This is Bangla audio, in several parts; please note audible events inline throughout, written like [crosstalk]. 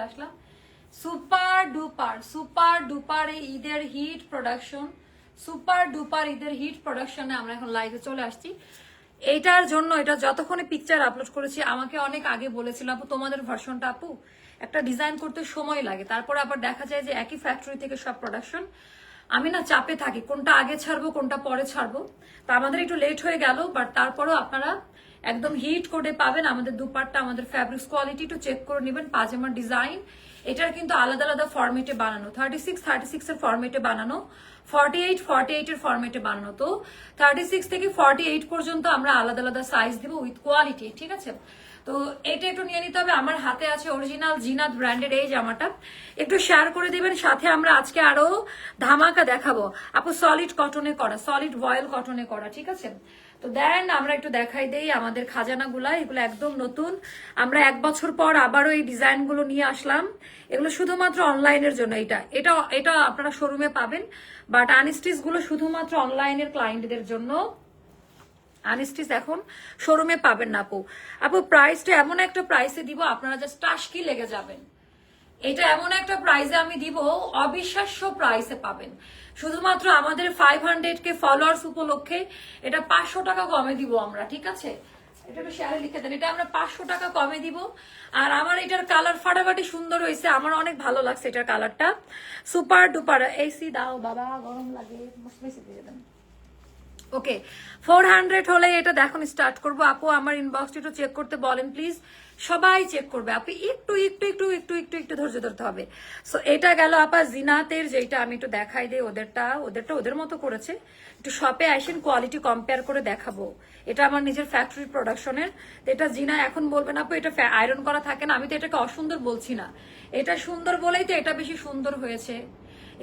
আসলাম। সুপার ডুপার সুপার ডুপার ঈদের হিট প্রোডাকশন সুপার ডুপার ঈদের হিট প্রোডাকশনে আমরা এখন লাইভে চলে আসছি। এইটার জন্য, এটা যতক্ষণে পিকচার আপলোড করেছি, আমাকে অনেক আগে বলেছিল, আপু, তোমাদের ভার্সনটা আপু একটা ডিজাইন করতে সময় লাগে। তারপর আবার দেখা যায় যে একই ফ্যাক্টরি থেকে সব প্রোডাকশন আমি না চাপে থাকি, কোনটা আগে ছাড়বো, কোনটা পরে ছাড়বো। তা আমাদের একটু লেট হয়ে গেল বাট তারপরেও আপনারা একদম হিট করে পাবেন। আমাদের দুপাট্টা, আমাদের ফ্যাব্রিক্স কোয়ালিটি একটু চেক করে নেবেন পাজামার ডিজাইন এটার কিন্তু আলাদা আলাদা ফর্মেটে বানানো। থার্টি সিক্স থার্টি সিক্স এর ফরম্যাটে বানানো ফর্টি এইট ফর্টি এইট এর ফরম্যাটে বানানো। তো থার্টি সিক্স থেকে ফর্টি এইট পর্যন্ত আমরা আলাদা আলাদা সাইজ দিব উইথ কোয়ালিটি ঠিক আছে? তো এটা একটু নিয়ে নিতে হবে। আমার হাতে আছে অরিজিনাল জিনাত ব্র্যান্ডের এই জামাটা। একটু শেয়ার করে দিবেন, সাথে আমরা আজকে আরও ধামাকা দেখাবো। আপু সলিড কটনে করা সলিড ভয়েল কটনে করা, ঠিক আছে? তো দেন আমরা একটু দেখাই দেই আমাদের খাজানাগুলা, এগুলো একদম নতুন। আমরা এক বছর পর আবারও এই ডিজাইনগুলো নিয়ে আসলাম। এগুলো শুধুমাত্র অনলাইনের জন্য এটা। এটা এটা আপনারা শোরুমে পাবেন বাট আনস্টিচগুলো শুধুমাত্র অনলাইনের ক্লায়েন্টদের জন্য। আনস্টিচ এখন শোরুমে পাবেন না আপু। আপু প্রাইসটা এমন একটা প্রাইসে দিব, আপনারা জাস্ট টাসকি লেগে যাবেন। এটা এমন একটা প্রাইসে আমি দিব, অবিশ্বাস্য প্রাইসে পাবেন। শুধুমাত্র আমাদের ফাইভ হান্ড্রেড কে ফলোয়ার্স উপলক্ষে এটা পাঁচশো টাকা কমে দিব আমরা, ঠিক আছে? এটা একটু শেয়ারে লিখে দেন, এটা আমরা পাঁচশো টাকা কমে দিব। আর আমার এটার কালার ফাটাফাটি সুন্দর হয়েছে, আমার অনেক ভালো লাগছে এটার কালারটা সুপার ডুপার এসি দাও, বাবা, গরম লাগে ওকে ফোর হান্ড্রেড হলে এটা দেখুন স্টার্ট করব। আপু, আমার ইনবক্সটা একটু চেক করতে বলেন প্লিজ সবাই চেক করবে। আপু, একটু একটু একটু একটু একটু একটু ধৈর্য ধরতে হবে। সো এটা গেল আপা জিনাতের যেটা আমি একটু দেখাই দিই, ওদেরটা ওদেরটা ওদের মতো করেছে। একটু শপে আসেন কোয়ালিটি কম্পেয়ার করে দেখাবো। এটা আমার নিজের ফ্যাক্টরি প্রোডাকশনের এটা জিনা এখন বলবেন আপু, এটা আয়রন করা থাকে না। আমি তো এটাকে অসুন্দর বলছি না। এটা সুন্দর বলেই তো এটা বেশি সুন্দর হয়েছে।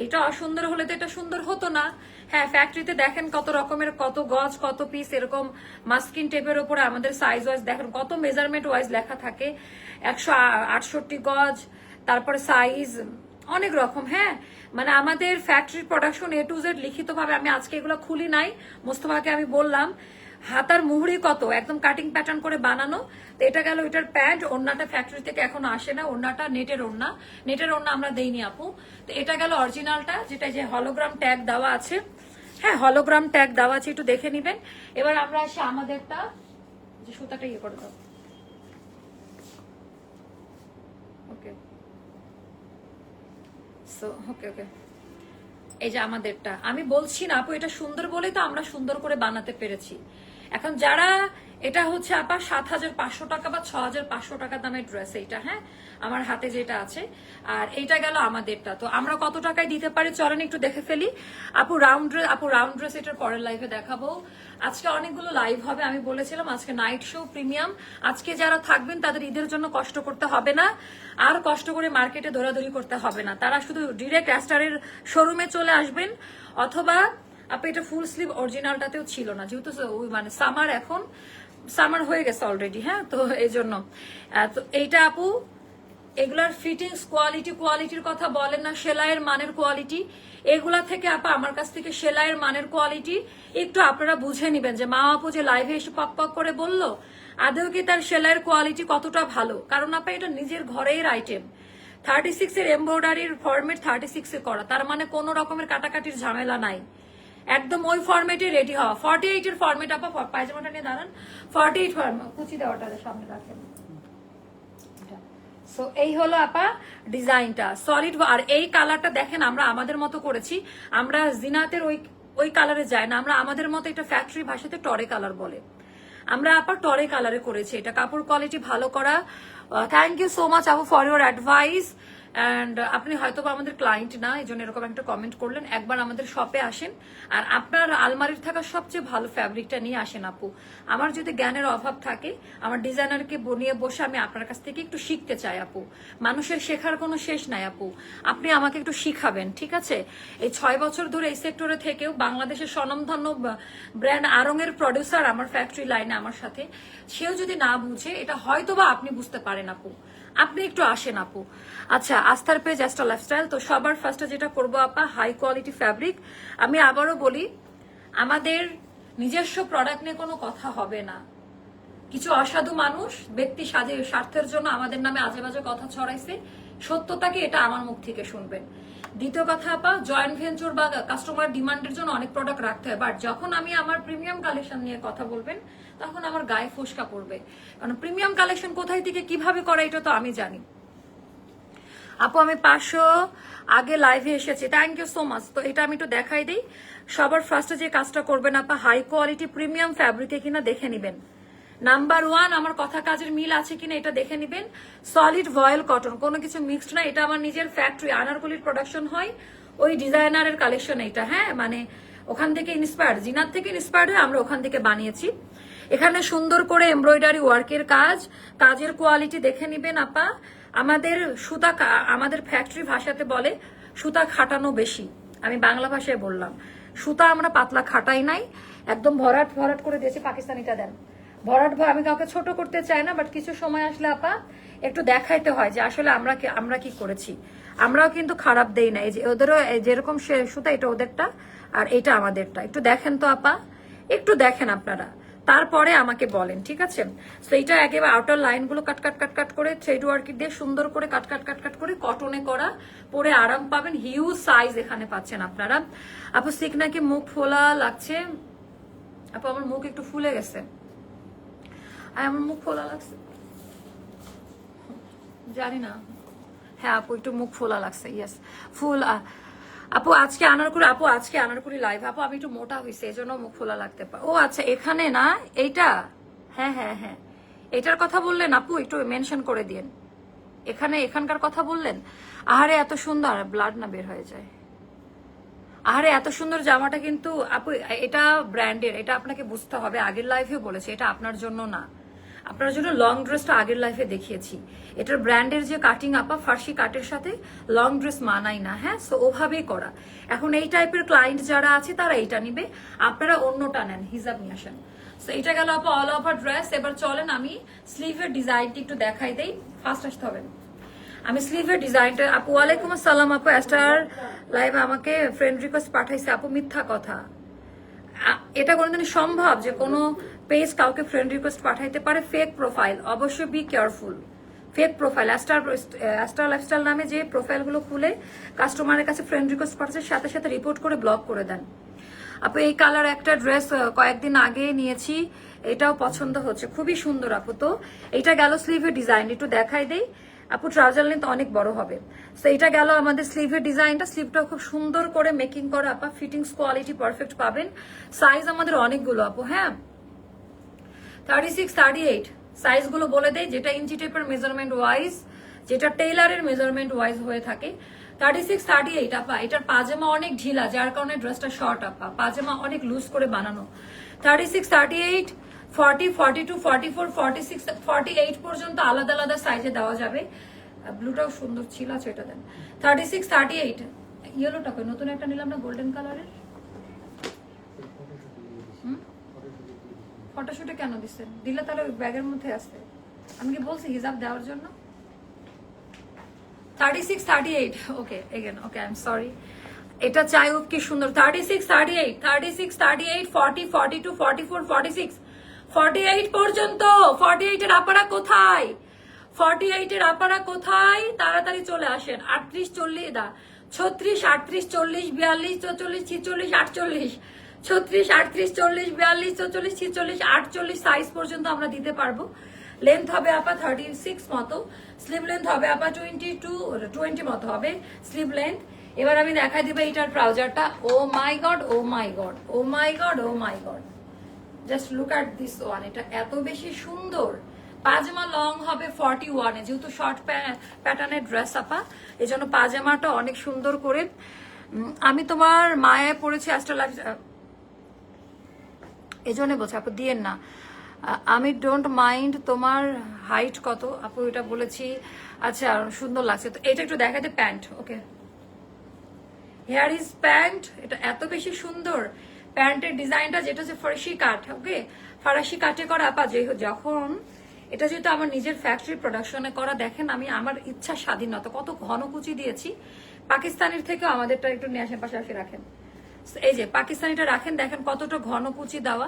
এটা অসুন্দর হলে তো এটা সুন্দর হতো না। হ্যাঁ ফ্যাক্টরিতে দেখেন কত রকমের, কত গজ, কত পিস এরকম মাস্কিন টেপের উপরে আমাদের সাইজ ওয়াইজ দেখেন কত মেজারমেন্ট ওয়াইজ লেখা থাকে। একশো আটষট্টি গজ, তারপরে সাইজ অনেক রকম হ্যাঁ। মানে আমাদের factory production A to Z লিখিত ভাবে আমি আজকে এগুলো খুলি নাই, মোস্তফাকে আমি বললাম। হাতার মুহুরি কত? একদম কাটিং প্যাটার্ন করে বানানো। তো এটা গেল এটার প্যান্ট ওড়নাটা ফ্যাক্টরি থেকে এখন আসে না। ওড়নাটা নেটের ওড়না। নেটের ওড়না আমরা দেইনি আপু। তো এটা গেল অরিজিনালটা যেটা যে হলোগ্রাম ট্যাগ দেওয়া আছে। হ্যাঁ হলোগ্রাম ট্যাগ দেওয়া আছে, একটু দেখে নিবেন। এবার আমরা আসি আমাদেরটা। যে সুতাটা ইয়ে করে দাও। ওকে সো ওকে ওকে এই যে আমাদেরটা। আমি বলছি না আপু, এটা সুন্দর বলেই তো আমরা সুন্দর করে বানাতে পেরেছি। এখন যারা, এটা হচ্ছে আপা সাত হাজার পাঁচশো টাকা বা ছ হাজার পাঁচশো টাকা দামের ড্রেস এইটা হ্যাঁ? আমার হাতে যেটা আছে। আর এইটা গেল আমাদেরটা তো আমরা কত টাকায় দিতে পারি? চলেন একটু দেখে ফেলি। আপু রাউন্ড ড্রেস আপু রাউন্ড ড্রেস এটার পরের লাইভে দেখাবো। আজকে অনেকগুলো লাইভ হবে, আমি বলেছিলাম আজকে নাইট শো প্রিমিয়াম আজকে যারা থাকবেন, তাদের ঈদের জন্য কষ্ট করতে হবে না। আর কষ্ট করে মার্কেটে দৌড়াদৌড়ি করতে হবে না। তারা শুধু ডিরেক্ট অ্যাস্টারের শোরুমে চলে আসবেন। অথবা আপু এটা ফুল স্লিভ অরিজিনালটাতেও ছিল না, যেহেতু মানে সামার এখন সামার হয়ে গেছে অলরেডি হ্যাঁ? তো এই জন্য তো এইটা আপু, এগুলার ফিটিংস কোয়ালিটি কোয়ালিটির কথা বলেন না, সেলাইয়ের মানের কোয়ালিটি এগুলা থেকে আপা, আমার কাছ থেকে সেলাইয়ের মানের কোয়ালিটি একটু আপনারা বুঝে নিবেন যে মা আপু যে লাইভে এসে পক পক করে বলল, আদৌ কি তার সেলাইয়ের কোয়ালিটি কতটা ভালো? কারণ আপা, এটা নিজের ঘরের আইটেম থার্টি সিক্স এর এমব্রয়ডারির ফরমেট থার্টি সিক্স এ করা। তার মানে কোনো রকমের কাটাকাটির ঝামেলা নাই। একদম ওই ফরম্যাটে রেডি হওয়া। ফর্টি এইট এর ফরম্যাট আপা পায়জামাটা নিয়ে দাঁড়ান। ফর্টি এইট ফরম্যাট কুচি দেওয়াটা সামনে রাখেন। সো এই হলো আপা ডিজাইনটা সলিড আর এই কালারটা দেখেন, আমরা আমাদের মতো করেছি। আমরা জিনাতের ওই ওই কালারে যাই না, আমরা আমাদের মতো এটা ফ্যাক্টরি ভাষাতে টরে কালার বলে। আমরা আপা টরে কালারে করেছি। এটা কাপড় কোয়ালিটি ভালো করা। থ্যাংক ইউ সো মাচ আপু ফর ইউর অ্যাডভাইস অ্যান্ড আপনি হয়তো বা আমাদের ক্লায়েন্ট না এই জন্য এরকম একটা কমেন্ট করলেন। একবার আমাদের শপে আসেন। আর আপনার আলমারির থাকা সবচেয়ে ভালো ফ্যাব্রিকটা নিয়ে আসেন আপু। আমার যদি জ্ঞানের অভাব থাকে, আমার ডিজাইনারকে বনিয়ে বসে আমি আপনার কাছ থেকে একটু শিখতে চাই আপু। মানুষের শেখার কোনো শেষ নাই আপু। আপনি আমাকে একটু শিখাবেন, ঠিক আছে? এই ছয় বছর ধরে এই সেক্টরে থেকেও বাংলাদেশের স্বনামধন্য ব্র্যান্ড আরঙের প্রডিউসার আমার ফ্যাক্টরি লাইনে আমার সাথে। সেও যদি না বুঝে, এটা হয়তো বা আপনি বুঝতে পারেন আপু। আপনি একটু আসেন আপু। আচ্ছা আস্থার পেজ অ্যাস্ট্রা লাইফস্টাইল তো সবার ফার্স্টে যেটা করব আপা হাই কোয়ালিটি ফ্যাব্রিক আমি আবারও বলি, আমাদের নিজস্ব প্রোডাক্ট নিয়ে কোনো কথা হবে না। কিছু অসাধু মানুষ ব্যক্তি সাজে, স্বার্থের জন্য আমাদের নামে আজে বাজে কথা ছড়াইছে। সত্যতাকে এটা আমার মুখ থেকে শুনবেন। দ্বিতীয় কথা আপা জয়েন্ট ভেঞ্চার বা কাস্টমার ডিমান্ডের জন্য অনেক প্রোডাক্ট রাখতে হয়। বাট যখন আমি আমার প্রিমিয়াম কালেকশন নিয়ে কথা বলবেন তখন আমার গায়ে ফোসকা পড়বে। কারণ প্রিমিয়াম কালেকশন কোথায় থেকে কীভাবে করা এটা তো আমি জানি। আপু, আমি পাঁচশো আগে লাইভে এসেছি। থ্যাংক ইউ সো মাচ তো এটা আমি একটু দেখাই দিই। সবার ফার্স্টে যে কাজটা করবেন আপা হাই কোয়ালিটি প্রিমিয়াম ফ্যাব্রিকে কিনা দেখে নিবেন। নাম্বার ওয়ান আমার কথা কাজের মিল আছে কিনা এটা দেখে নিবেন। সলিড ভয়েল কটন কোনো কিছু মিক্সড না, এটা আমার নিজের ফ্যাক্টরি আনারকলির প্রোডাকশন হয়। ওই ডিজাইনারের কালেকশন এটা হ্যাঁ? মানে ওখান থেকে ইন্সপায়ার্ড জিনার থেকে ইন্সপায়ার্ড হয়ে আমরা ওখান থেকে বানিয়েছি। এখানে সুন্দর করে এমব্রয়ডারি ওয়ার্কের কাজ, কাজের কোয়ালিটি দেখে নিবেন আপা। আমাদের সুতা আমাদের ফ্যাক্টরি ভাষাতে বলে সুতা খাটানো বেশি। আমি বাংলা ভাষায় বললাম। সুতা আমরা পাতলা খাটাই নাই। একদম ভরাট ভরাট করে দিয়েছি পাকিস্তানিটা দেন। ভরাট আমি কাউকে ছোট করতে চাই না বাট কিছু সময় আসলে আপা, একটু দেখাইতে হয় যে আসলে আমরা আমরা কি করেছি। আমরাও কিন্তু খারাপ দেই না এই যে ওদেরও যেরকম সুতা, এটা ওদেরটা, আর এটা আমাদেরটা। একটু দেখেন তো আপা। একটু দেখেন আপনারা। তারপরে আমাকে বলেন, ঠিক আছে? তো এইটা একেবারে আউটার লাইনগুলো কাট কাট কাট কাট করে থ্রেড ওয়ার্ক দিয়ে সুন্দর করে কাট কাট কাট কাট করে কটনে করা, পরে আরাম পাবেন। হিউজ সাইজ এখানে পাচ্ছেন আপনারা। আপু সিক নাকি মুখ ফোলা লাগছে? আপু, আমার মুখ একটু ফুলে গেছে। আমার মুখ ফোলা লাগছে। জানি না। হ্যাঁ আপু, একটু মুখ ফোলা লাগছে ইয়েস ফুল আপু, আজকে আনারকুড়ি আপু, আজকে আনারকুড়ি লাইভ আপু, আমি একটু মোটা হয়েছে এই জন্য মুখ ফোলা লাগতে পারে ও আচ্ছা এখানে না, এইটা? হ্যাঁ হ্যাঁ হ্যাঁ। এটার কথা বললেন, আপু, একটু মেনশন করে দিন এখানে, এখানকার কথা বললেন? আহারে, এত সুন্দর ব্লাড না বের হয়ে যায়। আরে এত সুন্দর জামাটা কিন্তু, আপু, এটা ব্র্যান্ডের এটা আপনাকে বুঝতে হবে, আগের লাইফেও বলেছে, এটা আপনার জন্য না। আপনার জন্য লং ড্রেসটা আগের লাইফে দেখিয়েছি। এটার ব্র্যান্ডের যে কাটিং আপা, ফার্সি কাটের সাথে লং ড্রেস মানাই না হ্যাঁ? সো ওভাবেই করা। এখন এই টাইপের ক্লায়েন্ট যারা আছে, তারা এইটা নিবে। আপনারা অন্যটা নেন হিসাব নিয়ে আসেন। সো এটা গেল আপা অল ওভার ড্রেস এবার চলেন আমি স্লিভের ডিজাইনটি একটু দেখাই দেই। ফার্স্ট আসতে হবে। আমি স্লিভের ডিজাইনটা আপু, ওয়ালাইকুম আসসালাম আপু স্টার লাইভ আমাকে ফ্রেন্ড রিকোয়েস্ট পাঠাইছে। আপু, মিথ্যা কথা। এটা কোনোদিন সম্ভব যে কোনো পেজ কাউকে ফ্রেন্ড রিকোয়েস্ট পাঠাইতে পারে ফেক প্রোফাইল অবশ্যই be careful fake profile Aster Aster Lifestyle নামে যে প্রোফাইলগুলো খুলে কাস্টমারের কাছে ফ্রেন্ড রিকোয়েস্ট পাঠাচ্ছে, সাথে সাথে রিপোর্ট করে ব্লক করে দেন। আপু, এই কালার একটা ড্রেস কয়েকদিন আগে নিয়েছি, এটাও পছন্দ হচ্ছে, খুবই সুন্দর আপু তো। এটা গেল স্লিভের ডিজাইন একটু দেখাই দেই। আপু ট্রাউজার লেন্থ অনেক বড় হবে। তো এটা গেল আমাদের স্লিভের ডিজাইনটা স্লিভটা খুব সুন্দর করে মেকিং করা আপা ফিটিংস কোয়ালিটি পারফেক্ট পাবেন। সাইজ আমাদের অনেকগুলো আপু হ্যাঁ? থার্টি সিক্স থার্টি এইট সাইজগুলো বলে দেয় যেটা ইঞ্চি টেপের মেজারমেন্ট ওয়াইজ যেটা টেইলারের মেজারমেন্ট ওয়াইজ হয়ে থাকে। থার্টি সিক্স থার্টি এইট আপা, এটার পাজামা অনেক ঢিলা, যার কারণে ড্রেসটা শর্ট আপা, পাজামা অনেক লুজ করে বানানো। Thirty six thirty eight forty forty two forty four forty six forty eight পর্যন্ত আলাদা আলাদা সাইজে দেওয়া যাবে। ব্লুটাও সুন্দর ছিল আছে এটা দেন। থার্টি সিক্স থার্টি এইট ইয়েলোটা নতুন একটা নিলাম না গোল্ডেন কালারের ফটোশুটে কেন দিচ্ছেন দিলে তাহলে ওই ব্যাগের মধ্যে আসতে আমি কি বলছি হিসাব দেওয়ার জন্য? Thirty six thirty eight okay again okay I am sorry এটা চাই হোক কি সুন্দর। Thirty six thirty eight thirty six thirty eight forty forty two forty four forty six forty eight পর্যন্ত। ফর্টি এইটের আপারা কোথায়? ফর্টি এইটের আপারা কোথায়? তাড়াতাড়ি চলে আসেন। আটত্রিশ, চল্লিশ দা ছত্রিশ, আটত্রিশ, চল্লিশ, বিয়াল্লিশ, চৌচল্লিশ, ছিচল্লিশ, আটচল্লিশ। ছত্রিশ, আটত্রিশ, চল্লিশ, বিয়াল্লিশ, চৌচল্লিশ, ছিচল্লিশ, আটচল্লিশ সাইজ পর্যন্ত আমরা দিতে পারব। লেন্থ হবে আপা থার্টি সিক্স মতো। স্লিভ লেন্থ হবে আপা টোয়েন্টি টু টোয়েন্টি মতো হবে স্লিভ লেন্থ এবার আমি দেখাই দিবে এইটার ট্রাউজারটা ও my god, oh my god, oh my god, oh my god. Just look at this one এটা এত বেশি সুন্দর। পাজামা লং হবে ফর্টি ওয়ানে যেহেতু শর্ট প্যাটার্নের ড্রেস আপা এই জন্য পাজামাটা অনেক সুন্দর করে আমি তোমার মায়ে পড়েছি অ্যাস্ট্রালাইফ এই জন্য বলছি, আপু দিয়েন না। আমি ডোন্ট মাইন্ড তোমার হাইট কত? আপু এটা বলেছি। আচ্ছা সুন্দর লাগছে। তো এটা একটু দেখা দেখাতে pant, okay? Here is pant, এটা এত বেশি সুন্দর। প্যান্টের ডিজাইনটা যেটা হচ্ছে ফরাসি কাঠ, ওকে? ফরাসি কাঠে করা, আপা, যে যখন এটা যেহেতু আমার নিজের ফ্যাক্টরি প্রোডাকশনে করা, দেখেন আমি আমার ইচ্ছা স্বাধীনতা, কত ঘন কুচি দিয়েছি। পাকিস্তানের থেকেও আমাদেরটা একটু নিয়ে আসেন, পাশাপাশি রাখেন। এই যে, পাকিস্তানিটা রাখেন, দেখেন কতটা ঘন কুচি দেওয়া।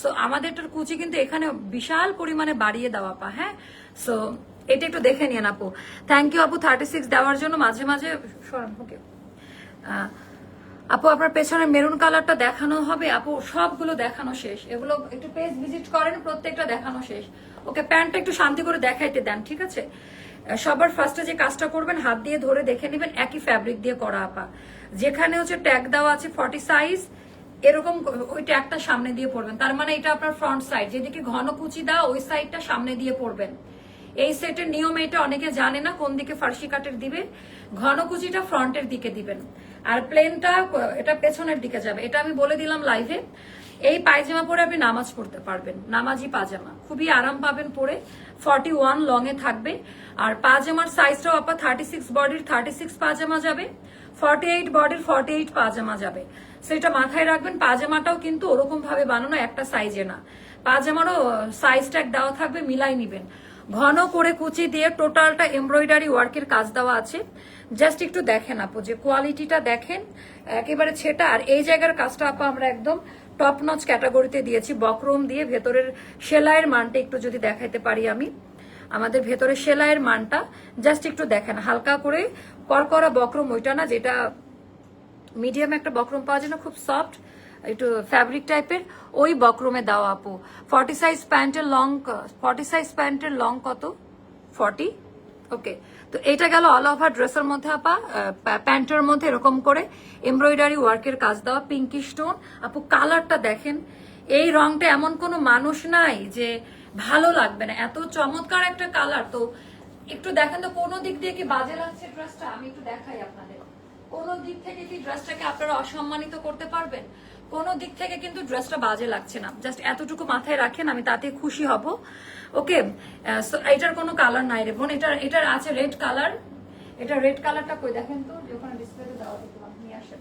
সো আমাদেরটার কুচি কিন্তু এখানে বিশাল পরিমাণে বাড়িয়ে দেওয়া পা হ্যাঁ? সো এটা একটু দেখে নিন আপু। থ্যাংক ইউ আপু থার্টি সিক্স দেওয়ার জন্য। মাঝে মাঝে আপু, আপনার পেছনে মেরুন কালারটা দেখানো হবে। আপু, সবগুলো দেখানো শেষ। এগুলো একটু পেজ ভিজিট করেন, প্রত্যেকটা দেখানো শেষ। ওকে, প্যান্টটা একটু শান্তি করে দেখাইতে দেন, ঠিক আছে? সবার ফার্স্টে যে কাজটা করবেন, হাত দিয়ে ধরে দেখে নেবেন, একই ফ্যাব্রিক দিয়ে করা আপা। যেখানে হচ্ছে ট্যাগ দেওয়া আছে ফর্টি সাইজ এরকম ওই ট্যাগটা সামনে দিয়ে পড়বেন। তার মানে এটা আপনার ফ্রন্ট সাইড যেদিকে ঘন কুচি দেওয়া, ওই সাইডটা সামনে দিয়ে পড়বেন। এই সেটের নিয়ম এটা অনেকে জানে না, কোন দিকে ফার্সি কাটের দিবে। ঘন কুচিটা ফ্রন্টের দিকে দিবেন। আর প্লেনটা এটা পেছনের দিকে যাবে। এটা আমি বলে দিলাম লাইভে এই পায়জামা পরে আপনি নামাজ পড়তে পারবেন। নামাজি পাজামা খুবই আরাম পাবেন পরে। ফর্টি ওয়ান লং এ থাকবে। আর পাজামার সাইজটাও আপনার থার্টি সিক্স বডির থার্টি সিক্স পাজামা যাবে। ফর্টি এইট বডির ফর্টি এইট পাজামা যাবে। সেটা মাথায় রাখবেন পাজামাটাও কিন্তু ওরকম ভাবে বানানো একটা সাইজে না। পাজামারও সাইজ ট্যাগ দেওয়া থাকবে, মিলাই নিবেন। ঘন করে কুচি দিয়ে টোটালটা এমব্রয়ডারি ওয়ার্কের কাজ দেওয়া আছে। জাস্ট একটু দেখেন আপু, যে কোয়ালিটিটা দেখেন। একেবারে ছেটা। আর এই জায়গার কাজটা আপু, আমরা একদম টপ নচ ক্যাটাগরিতে দিয়েছি, বক্রম দিয়ে ভেতরের সেলাইয়ের মানটা একটু যদি দেখাইতে পারি আমি। আমাদের ভেতরে সেলাইয়ের মানটা জাস্ট একটু দেখেন, হালকা করে করকরা বক্রম, ওইটা না যেটা মিডিয়াম একটা বক্রম পাওয়া যায় না, খুব সফট, একটু ফ্যাব্রিক টাইপের ওই বক্রমে দেওয়া আপু। ফর্টি সাইজ প্যান্টের লং, ফর্টি সাইজ প্যান্টের লং কত? ফর্টি। ওকে তো এটা গেল অল ওভার ড্রেসের মধ্যে, আপা। প্যান্টের মধ্যে এরকম করে এমব্রয়ডারি ওয়ার্কের কাজ দেওয়া পিঙ্কি স্টোন আপু কালারটা দেখেন, এই রংটা এমন কোনো মানুষ নাই যে ভালো লাগবে না। এত চমৎকার একটা কালার তো একটু দেখেন তো, কোনো দিক দিয়ে কি বাজে লাগছে ড্রেসটা আমি একটু দেখাই আপনাদের। কোন দিক থেকে কি ড্রেসটাকে আপনারা অসম্মানিত করতে পারবেন? কোন দিক থেকে কিন্তু ড্রেসটা বাজে লাগছে না। জাস্ট এতটুকু মাথায় রাখেন, আমি তাতে খুশি হব। ওকে এটার কোনো কালার নাই রে বোন, এটার এটার আছে রেড কালার এটা রেড কালারটা কই দেখেন তো ওখানে ডিসপ্লেতে দেওয়া দেখলাম নিয়ে আসেন।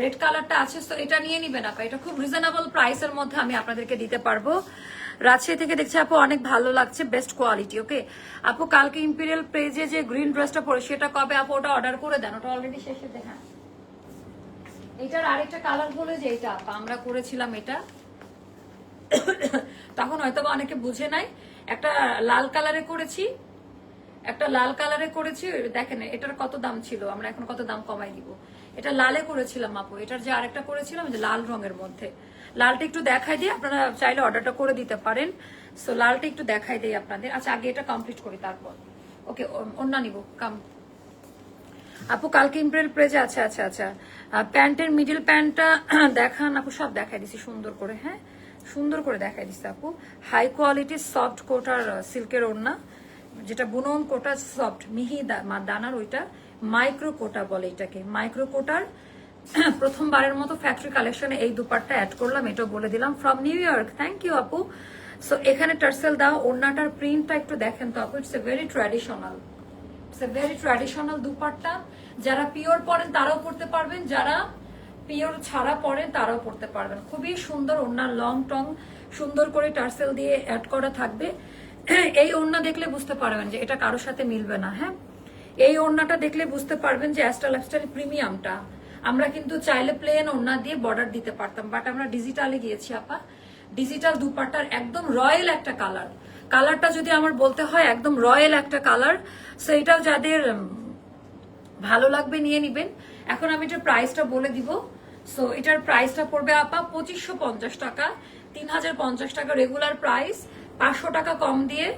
রেড কালারটা আছে তো এটা নিয়ে নিবেন আপা, এটা খুব রিজনেবল প্রাইসের মধ্যে আমি আপনাদেরকে দিতে পারব। রাজশাহী থেকে দেখছি আপু, অনেক ভালো লাগছে বেস্ট কোয়ালিটি ওকে আপু, কালকে ইম্পিরিয়াল পেজে যে গ্রিন ড্রেসটা পরে, সেটা কবে আপু ওটা অর্ডার করে দেন? ওটা অলরেডি শেষে দেখা এটার আরেকটা কালার হলো যে এটা আপা, আমরা করেছিলাম এটা। তখন হয়তো অনেকে বুঝে নাই। একটা লাল কালারে করেছি, একটা লাল কালারে করেছি, দেখেন এটার কত দাম ছিল, আমরা এখন কত দাম কমাই দিব। এটা লালে করেছিলাম আপু, এটার যে আরেকটা করেছিলাম যে লাল রঙের মধ্যে। লালটা একটু দেখাই দিয়ে আপনারা চাইলে অর্ডারটা করে দিতে পারেন। সো লালটা একটু দেখাই দিই আপনাদের। আচ্ছা আগে এটা কমপ্লিট করি তারপর। ওকে অন্য নিব কাম আপু, কালকে ইম্প্রেল প্রেজে আচ্ছা আচ্ছা। আচ্ছা প্যান্টের মিডিল প্যান্টটা [clears throat] দেখান, আপু, সব দেখাই দিছি সুন্দর করে হ্যাঁ? সুন্দর করে দেখাই দিচ্ছে আপু। হাই কোয়ালিটির সফট কোটার সিল্কের ওড়না, যেটা বুনন কোটা সফট মিহি দানার ওইটা মাইক্রো কোটা বলে এটাকে। মাইক্রো কোটার, [clears throat] প্রথমবারের মতো ফ্যাক্টরি কালেকশনে এই দুপাটটা অ্যাড করলাম, এটাও বলে দিলাম। From New York thank you আপু। সো এখানে টার্সেল দাও, ওড়নাটার প্রিন্টটা একটু দেখেন তো আপু। It's a very traditional it's a very traditional dupatta. যারা পিওর পরেন, তারাও পড়তে পারবেন। যারা পিওর ছাড়া পরে তারাও পড়তে পারবেন খুবই সুন্দর ওড়নার লং টং, সুন্দর করে টার্সেল দিয়ে অ্যাড করা থাকবে। [clears throat] এই ওড়না দেখলে বুঝতে পারবেন যে এটা কারোর সাথে মিলবে না হ্যাঁ? এই ওড়নাটা দেখলে বুঝতে পারবেন যে অ্যাস্টাল লাইফস্টাইল প্রিমিয়ামটা আমরা কিন্তু চাইলে প্লেন ওড়না দিয়ে বর্ডার দিতে পারতাম বাট আমরা ডিজিটালে গিয়েছি, আপা। ডিজিটাল দুপাট্টার একদম রয়্যাল একটা কালার কালারটা যদি আমার বলতে হয় একদম রয়্যাল একটা কালার সো এটাও যাদের ভালো লাগবে নিয়ে নিবেন। এখন আমি এটার প্রাইসটা বলে দিব সো এটার প্রাইসটা পড়বে আপা পঁচিশশো পঞ্চাশ টাকা। তিন হাজার পঞ্চাশ টাকা রেগুলার প্রাইস পাঁচশো টাকা কম দিয়ে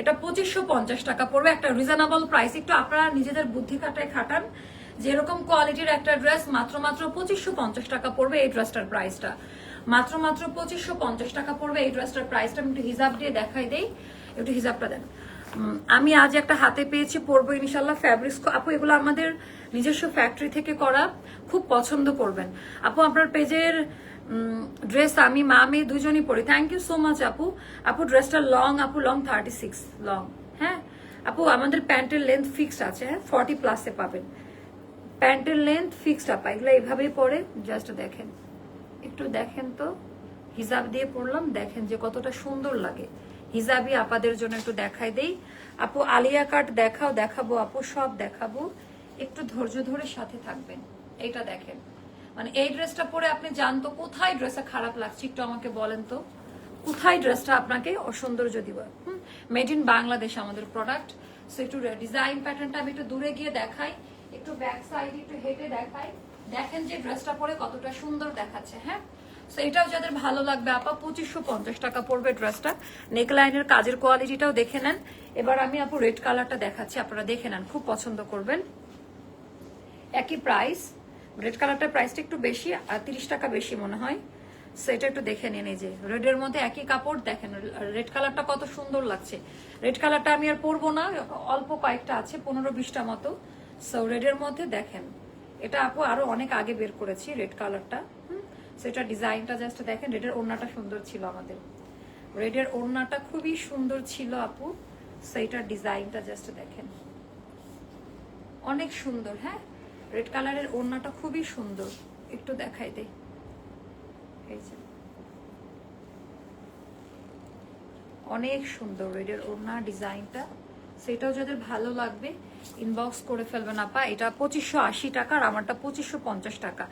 এটা পঁচিশশো পঞ্চাশ টাকা পড়বে। একটা রিজনেবল প্রাইস একটু আপনারা নিজেদের বুদ্ধি খাটায় খাটান। যেরকম কোয়ালিটির একটা ড্রেস মাত্র মাত্র পঁচিশশো পঞ্চাশ টাকা পড়বে এই ড্রেসটার প্রাইসটা মাত্র মাত্র পঁচিশশো পঞ্চাশ টাকা পড়বে এই ড্রেসটার প্রাইসটা আমি একটু হিসাব দিয়ে দেখাই দেই। একটু হিসাবটা দেন। আমি আজ একটা হাতে পেয়েছি, পরবো ইনশাল্লাহ ফ্যাব্রিক্স আপু, এগুলো আমাদের নিজস্ব ফ্যাক্টরি থেকে করা খুব পছন্দ করবেন। আপু, আপনার পেজের ড্রেস আমি মা মেয়ে দুজনই পরি। থ্যাংক ইউ সো মাচ আপু। আপু ড্রেসটা লং আপু লং থার্টি সিক্স লং হ্যাঁ? আপু, আমাদের প্যান্টের লেন্থ ফিক্সড আছে হ্যাঁ? ফর্টি প্লাসে পাবেন। প্যান্টের লেন্থ ফিক্সড আপা, এগুলো এইভাবেই পরে। জাস্ট দেখেন। একটু দেখেন তো। হিসাব দিয়ে পড়লাম দেখেন যে কতটা সুন্দর লাগে। হিজাবি আপাদের জন্য একটু দেখাই দেই। আপু, আলিয়া কাট দেখাও, দেখাবো আপু, সব দেখাবো। একটু ধৈর্য ধরে সাথে থাকবেন এটা দেখেন। মানে এই ড্রেসটা পরে আপনি জানতো কোথায় ড্রেসটা খারাপ লাগছে, একটু আমাকে বলেন তো। কোথায় ড্রেসটা আপনাকে অসৌন্দর্য দিব? মেড ইন বাংলাদেশ আমাদের প্রোডাক্ট সো একটু ডিজাইন প্যাটার্নটা আমি একটু দূরে গিয়ে দেখাই, একটু ব্যাক সাইড একটু হেঁটে দেখাই। দেখেন যে ড্রেসটা পরে কতটা সুন্দর দেখাচ্ছে হ্যাঁ? এটাও যাদের ভালো লাগবে, আপা, পঁচিশশো পঞ্চাশ টাকা পড়বে ড্রেসটা। নেকলাইনের কাজের কোয়ালিটিটাও দেখে নেন। এবার আমি আপু রেড কালারটা দেখাচ্ছি, আপনারা দেখে নেন, খুব পছন্দ করবেন। একই প্রাইস রেড কালারটার প্রাইসটা একটু বেশি, আর তিরিশ টাকা বেশি মনে হয়। সেটা একটু দেখে নিন, এই যে রেডের মধ্যে একই কাপড়, দেখেন, রেড কালারটা কত সুন্দর লাগছে। রেড কালারটা আমি আর পরবো না, অল্প কয়েকটা আছে, পনেরো বিশটা মতো। সো রেডের মধ্যে দেখেন, এটা আপু আরও অনেক আগে বের করেছি, রেড কালারটা। সেটা ডিজাইনটা জাস্ট দেখেন, রেডের ওড়নাটা সুন্দর ছিল আমাদের। রেডের ওড়নাটা খুবই সুন্দর ছিল আপু। সেইটার ডিজাইনটা জাস্ট দেখেন। অনেক সুন্দর হ্যাঁ? রেড কালারের ওড়নাটা খুবই সুন্দর। একটু দেখাই দেই। এই যে। অনেক সুন্দর রেডের ওড়না, ডিজাইনটা। সেটাও যাদের ভালো লাগবে ইনবক্স করে ফেলবেন আপা। এটা পঁচিশশো আশি টাকা আর আমারটা পঁচিশশো পঞ্চাশ টাকা।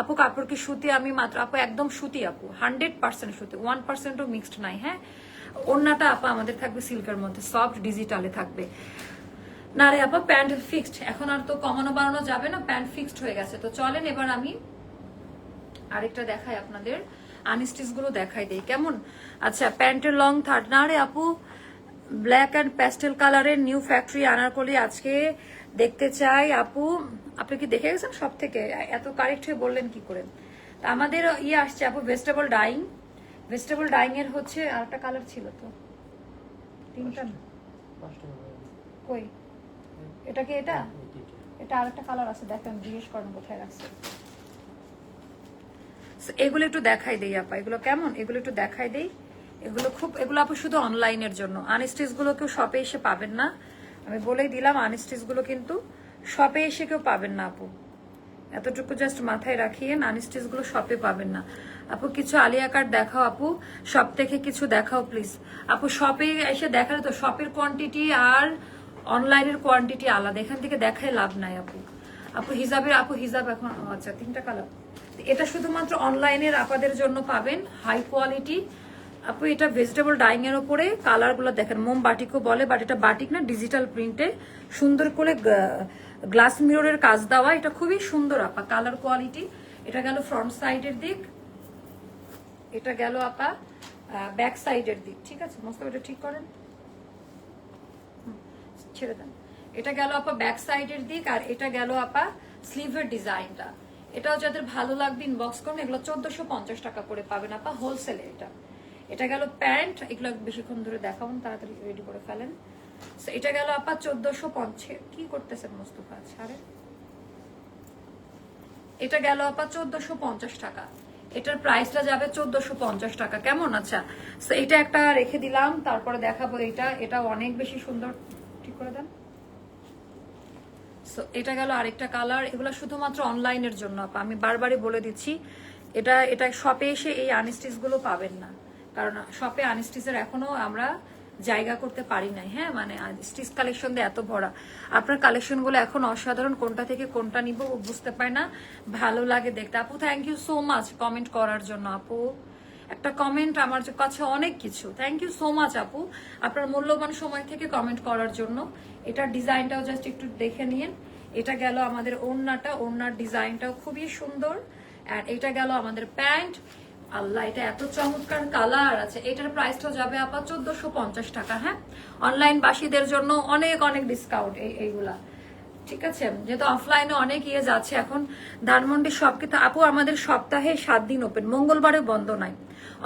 আপু, কাপড় কি সুতি? আমি মাত্র, আপু, একদম সুতি, আপু। হান্ড্রেড পার্সেন্ট সুতি। ওয়ান পার্সেন্টও মিক্সড নাই হ্যাঁ? ওড়নাটা আপা আমাদের থাকবে সিল্কের মধ্যে সফট ডিজিটালে থাকবে। না রে আপা, প্যান্ট ফিক্সড এখন আর তো কমানো বাড়ানো যাবে না, প্যান্ট ফিক্সড হয়ে গেছে। তো চলেন, এবার আমি আরেকটা দেখাই আপনাদের। আনস্টিচগুলো দেখাই দেই, কেমন? আচ্ছা প্যান্টের লং থার্ড না রে আপু ব্ল্যাক অ্যান্ড প্যাস্টেল কালারের নিউ ফ্যাক্টরি আনারকলি আজকে দেখতে চাই। আপু আপনি কি দেখে গেছেন সব থেকে এত কারেক্ট হয়ে বললেন কি করে? তা আমাদের ইয়ে আসছে আপু ভেজিটেবল ডাইং ভেজিটেবল ডাইং এর হচ্ছে আরেকটা কালার ছিল তো। তিনটা কই? এটা কি এটা? এটা আরেকটা কালার আছে দেখেন জিজ্ঞেস করেন কোথায় রাখছে। এগুলো একটু দেখাই দেই আপা এগুলো কেমন? এগুলো একটু দেখাই দেই। এগুলো খুব, এগুলো আপু শুধু অনলাইনের জন্য। আনস্টিচগুলো কেউ শপে এসে পাবেন না। আমি বলেই দিলাম আনস্টিচগুলো কিন্তু শপে এসে কেউ পাবেন না আপু। এতটুকু জাস্ট মাথায় রাখিয়ে আনস্টিচগুলো শপে পাবেন না। আপু, কিছু আলিয়া কার্ড দেখাও আপু। শপ থেকে কিছু দেখাও প্লিজ আপু শপে এসে দেখালে তো শপের কোয়ান্টিটি আর অনলাইনের কোয়ান্টিটি আলাদা। এখান থেকে দেখাই লাভ নাই আপু। আপু, হিসাবের, আপু, হিসাব এখন আচ্ছা তিনটা কালার এটা শুধুমাত্র অনলাইনের আপাদের জন্য পাবেন। হাই কোয়ালিটি আপু, এটা ভেজিটেবল ডাইং এর উপরে কালারগুলো দেখেন মোম বাটিকও বলে বাট এটা বাটিক না ডিজিটাল প্রিন্টে সুন্দর করে গ্লাস মিররের কাজ দেওয়া, এটা খুবই সুন্দর, আপা কালার কোয়ালিটি এটা গেল ফ্রন্ট সাইডের দিক, এটা গেল আপা ব্যাক সাইডের দিক, ঠিক আছে? মস্ত এটা ঠিক করেন? ছেড়ে দেন। এটা গেল আপা ব্যাক সাইডের দিক, আর এটা গেল আপা স্লিভের ডিজাইনটা এটাও যাদের ভালো লাগবে ইনবক্স করুন, এগুলো চোদ্দশো টাকা করে পাবেন আপা হোলসেলে এটা। এটা গেল প্যান্ট এগুলো বেশিক্ষণ ধরে দেখাবো তাড়াতাড়ি রেডি করে ফেলেন। এটা গেল আপা চোদ্দশো পঞ্চাশ। কি করতেছেন মোস্তফা? ছাড়েন। এটা গেল আপা চোদ্দশো পঞ্চাশ টাকা। এটার প্রাইসটা যাবে চোদ্দশো পঞ্চাশ টাকা। কেমন? আচ্ছা এটা একটা রেখে দিলাম তারপরে দেখাবো এটা। এটা অনেক বেশি সুন্দর। ঠিক করে দেন। So, এটা গেল আরেকটা কালার এগুলো শুধুমাত্র অনলাইনের জন্য আপা। আমি বারবারই বলে দিচ্ছি এটা এটা শপে এসে এই আনস্টিচগুলো পাবেন না। কারণ শপে আনস্টিচের এখনও আমরা জায়গা করতে পারি নাই। হ্যাঁ মানে স্টিচ কালেকশন দিয়ে এত ভরা। আপনার কালেকশনগুলো এখন অসাধারণ, কোনটা থেকে কোনটা নিব বুঝতে পারে না। ভালো লাগে দেখতে। আপু thank you so much comment করার জন্য, আপু। একটা কমেন্ট আমার কাছে অনেক কিছু। থ্যাংক ইউ সো মাচ আপু। আপনার মূল্যবান সময় থেকে কমেন্ট করার জন্য। এটার ডিজাইনটাও জাস্ট একটু দেখে নিন। এটা গেল আমাদের ওড়নাটা। ওড়নার ডিজাইনটাও খুবই সুন্দর। আর এটা গেল আমাদের প্যান্ট। আল্লাহ, এটা এত চমৎকার কালার আছে। এটার প্রাইসটাও যাবে আপা চোদ্দশো পঞ্চাশ টাকা হ্যাঁ? অনলাইন বাসীদের জন্য অনেক অনেক ডিসকাউন্ট এইগুলা। ঠিক আছে? যেহেতু অফলাইনে অনেক ইয়ে যাচ্ছে, এখন ধানমন্ডি সব কিন্তু আপু, আমাদের সপ্তাহে সাত দিন ওপেন মঙ্গলবারে বন্ধ নাই।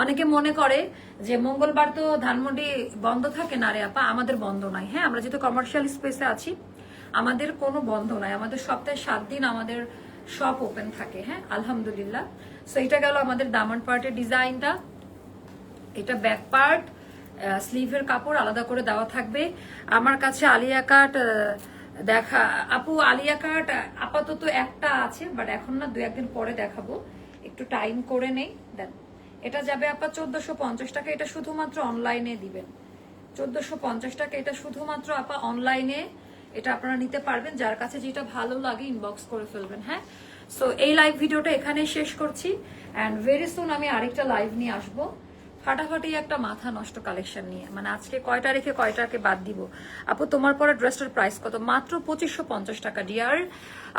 অনেকে মনে করে যে মঙ্গলবার তো ধানমন্ডি বন্ধ থাকে না রে আপা, আমাদের বন্ধ নাই হ্যাঁ? আমরা যেহেতু কমার্শিয়াল স্পেসে আছি, আমাদের কোনো বন্ধ নাই। আমাদের সপ্তাহে সাত দিন আমাদের শপ ওপেন থাকে হ্যাঁ? আলহামদুলিল্লাহ। সো এটা গেল আমাদের দামান পার্টের ডিজাইনটা এটা ব্যাক পার্ট স্লিভের কাপড় আলাদা করে দেওয়া থাকবে। আমার কাছে আলিয়া কাট দেখা, আপু, আলিয়া কাট আপাতত একটা আছে বাট এখন না দু একদিন পরে দেখাবো। একটু টাইম করে নেই, দেন। এটা যাবে আপা চোদ্দশো পঞ্চাশ টাকা, এটা শুধুমাত্র অনলাইনে দিবেন। চোদ্দশো পঞ্চাশ টাকা, এটা শুধুমাত্র আপা অনলাইনে এটা আপনারা নিতে পারবেন। যার কাছে যেটা ভালো লাগে ইনবক্স করে ফেলবেন হ্যাঁ? সো এই লাইভ ভিডিওটা এখানে শেষ করছি। অ্যান্ড ভেরি সুন আমি আরেকটা লাইভ নিয়ে আসব। ফাটাফাটি একটা মাথা নষ্ট কালেকশন নিয়ে। মানে আজকে কয়টা রেখে কয়টাকে বাদ দিব? আপু, তোমার পরে ড্রেসটার প্রাইস কত? মাত্র পঁচিশশো পঞ্চাশ টাকা ডিয়ার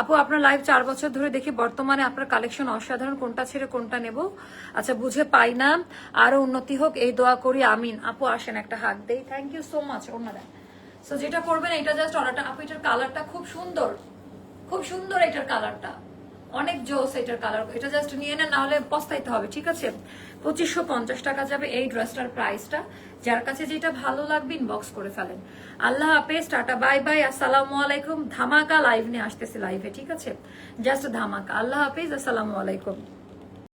আপু, আপনার লাইভ চার বছর ধরে দেখি বর্তমানে আপনার কালেকশন অসাধারণ। কোনটা ছেড়ে কোনটা নেব? আচ্ছা বুঝে পাই না। আরও উন্নতি হোক, এই দোয়া করি। আমিন। আপু, আসেন একটা হাত দেই। থ্যাংক ইউ সো মাচ ওনারা সো যেটা করবেন, এটা জাস্ট অর্ডারটা আপু, এটার কালারটা খুব সুন্দর। খুব সুন্দর এটার কালারটা অনেক জোস এটার কালার এটা জাস্ট নিয়ে নেন, নাহলে পস্তাইতে হবে, ঠিক আছে? পঁচিশশো পঞ্চাশ টাকা যাবে এই ড্রেসটার প্রাইসটা যার কাছে যেটা ভালো লাগবে ইনবক্স করে ফেলেন। আল্লাহ হাফেজ, টাটা, বাই বাই, আসসালামু আলাইকুম। ধামাকা লাইভ নিয়ে আসতেছে লাইভে ঠিক আছে? জাস্ট ধামাকা। আল্লাহ হাফেজ, আসসালামু আলাইকুম।